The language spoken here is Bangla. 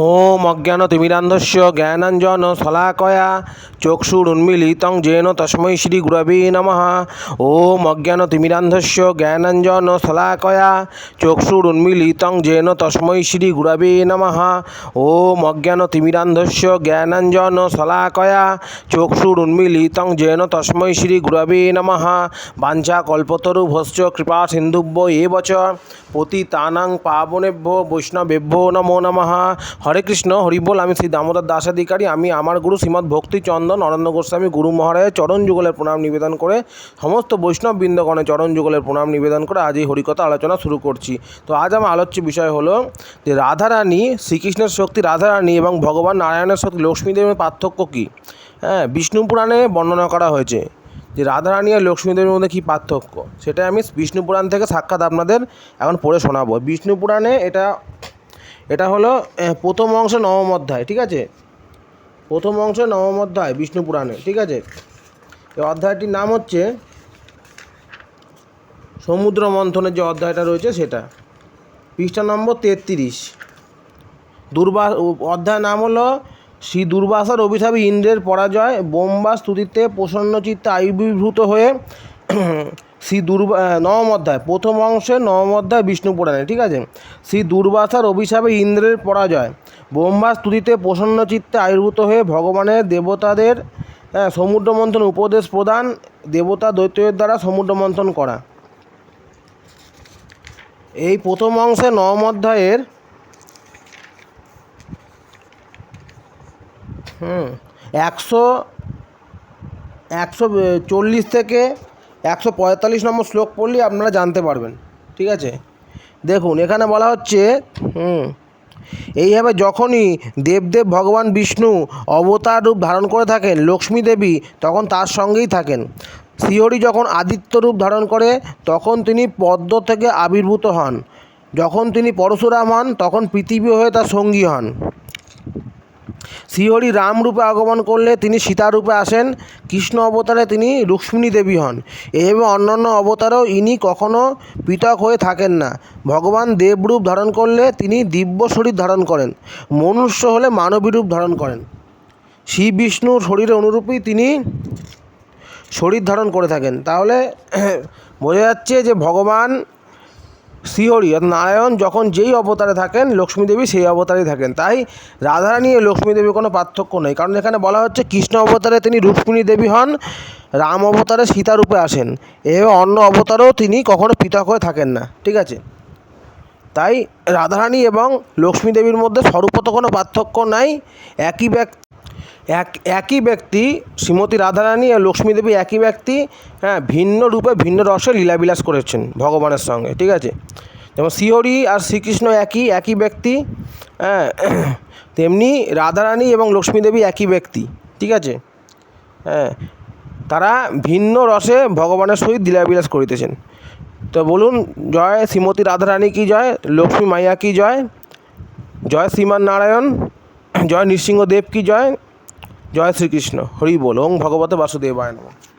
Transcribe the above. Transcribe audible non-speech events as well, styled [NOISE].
ஓம் মজ্ঞানতিমিরান্ধস্য জ্ঞানাঞ্জন শলাকয়া চক্ষুরুন্মিলিতং জেন তস্মৈ শ্রী গুরবে নম। ওম অজ্ঞানতিমিরান্ধস্য জ্ঞানাঞ্জন শলাকয়া চক্ষুরুন্মিলিতং জেন তস্মৈ শ্রী গুরবে নম। ওম অজ্ঞানতিমিরান্ধস্য জ্ঞানাঞ্জন শলাকয়া চক্ষুরুন্মিলিতং জেন তস্মৈ শ্রী গুরবে নম। বাঞ্ছা কল্পতরুভশ্চ কৃপা সিন্ধুভ্য এব পতি তানাং পাবনেভ্য বৈষ্ণবেভ্য নমো নমঃ। হরে কৃষ্ণ। হরিবোল, আমি শ্রী দামোদর দাসাধিকারী আমি আমার গুরু শ্রীমৎ ভক্তিচন্দন অরণ্য গোস্বামী গুরু মহারাজের চরণ যুগলের প্রণাম নিবেদন করে সমস্ত বৈষ্ণব বৃন্দগণের চরণ যুগলের প্রণাম নিবেদন করে আজ এই হরিকথা আলোচনা শুরু করছি। তো আজ আমার আলোচ্য বিষয় হলো যে রাধারানী, শ্রীকৃষ্ণের শক্তি রাধারানী এবং ভগবান নারায়ণের শক্তি লক্ষ্মীদেবের পার্থক্য কী? হ্যাঁ বিষ্ণু পুরাণে বর্ণনা করা হয়েছে যে রাধারানী আর লক্ষ্মীদেবীর মধ্যে কী পার্থক্য? সেটা আমি বিষ্ণু পুরাণ থেকে সাক্ষাৎ আপনাদের এখন পড়ে শোনাবো। বিষ্ণু পুরাণে এটা এটা হলো প্রথম অংশ নবম অধ্যায়, ঠিক আছে? প্রথম অংশ নবম অধ্যায়, বিষ্ণু পুরাণে, ঠিক আছে? এই অধ্যায়টির নাম হচ্ছে সমুদ্র মন্থনের যে অধ্যায়টা রয়েছে সেটা। পৃষ্ঠা নম্বর তেত্রিশ। দুর্বা অধ্যায় নাম হলো, শ্রী দুর্বাসার অভিশাপে ইন্দ্রের পরাজয়, বোম্বা স্তুতিতে প্রসন্ন চিত্তে আবির্ভূত হয়ে শ্রী দুর্বা নবম অধ্যায়, প্রথম অংশে নবম অধ্যায় বিষ্ণু পুরাণে, ঠিক আছে? শ্রী দুর্বাসার অভিশাপে ইন্দ্রের পরাজয়। ব্রহ্মা স্তুতিতে প্রসন্ন চিত্তে আবির্ভূত হয়ে ভগবানের দেবতাদের সমুদ্র মন্থন উপদেশ প্রদান দেবতা দৈত্যের দ্বারা সমুদ্র মন্থন করা। এই প্রথম অংশে নবম অধ্যায়ের, হুম, একশো একশো চল্লিশ থেকে একশো পঁয়তাল্লিশ নম্বর শ্লোক পড়লেই আপনারা জানতে পারবেন, ঠিক আছে? দেখুন, এখানে বলা হচ্ছে, হুম, এইভাবে যখনই দেবদেব ভগবান বিষ্ণু অবতার রূপ ধারণ করে থাকেন, লক্ষ্মী দেবী তখন তার সঙ্গেই থাকেন। শ্রীহরি যখন আদিত্য রূপ ধারণ করে, তখন তিনি পদ্ম থেকে আবির্ভূত হন। যখন তিনি পরশুরাম হন, তখন পৃথিবী হয়ে তার সঙ্গী হন। শ্রীহরি রাম রূপে আগমন করলে তিনি সীতারূপে আসেন, কৃষ্ণ অবতারে তিনি রুক্মিণী দেবী হন। এভাবে অন্যান্য অবতারেও ইনি কখনো পৃথক হয়ে থাকেন না। ভগবান দেবরূপ ধারণ করলে তিনি দিব্য শরীর ধারণ করেন, মনুষ্য হলে মানবী রূপ ধারণ করেন। শ্রী বিষ্ণুর শরীরের অনুরূপেই তিনি শরীর ধারণ করে থাকেন। তাহলে [CLEARS THROAT] বোঝা যাচ্ছে যে ভগবান শ্রীহরি অর্থাৎ নারায়ণ যখন যেই অবতারে থাকেন লক্ষ্মীদেবী সেই অবতারেই থাকেন। তাই রাধারানী ও লক্ষ্মী দেবীর কোনো পার্থক্য নেই। কারণ এখানে বলা হচ্ছে কৃষ্ণ অবতারে তিনি রুক্মিণী দেবী হন, রাম অবতারে সীতা রূপে আসেন। এভাবে অন্য অবতারেও তিনি কখনো পৃথক হয়ে থাকেন না। ঠিক আছে? তাই রাধারানী এবং লক্ষ্মীদেবীর মধ্যে স্বরূপত কোনো পার্থক্য নাই। একই ব্যক্তি এক, একই ব্যক্তি, শ্রীমতী রাধারানী আর লক্ষ্মী দেবী একই ব্যক্তি হ্যাঁ ভিন্ন রূপে, ভিন্ন রসে লীলাবিলাস করেছেন ভগবানের সঙ্গে, ঠিক আছে? যেমন শ্রীহরি আর শ্রীকৃষ্ণ একই একই ব্যক্তি হ্যাঁ তেমনি রাধারানী এবং লক্ষ্মী দেবী একই ব্যক্তি, ঠিক আছে? হ্যাঁ তারা ভিন্ন রসে ভগবানের সহিত লীলাবিলাস করিতেছেন। তো বলুন, জয় শ্রীমতী রাধারানী কি জয়? লক্ষ্মী মাইয়া কি জয়? জয় শ্রীমান নারায়ণ? জয় নৃসিংহদেব কি জয়? জয় শ্রীকৃষ্ণ। হরি বল। ওং ভগবতে বাসুদেবায় নমঃ।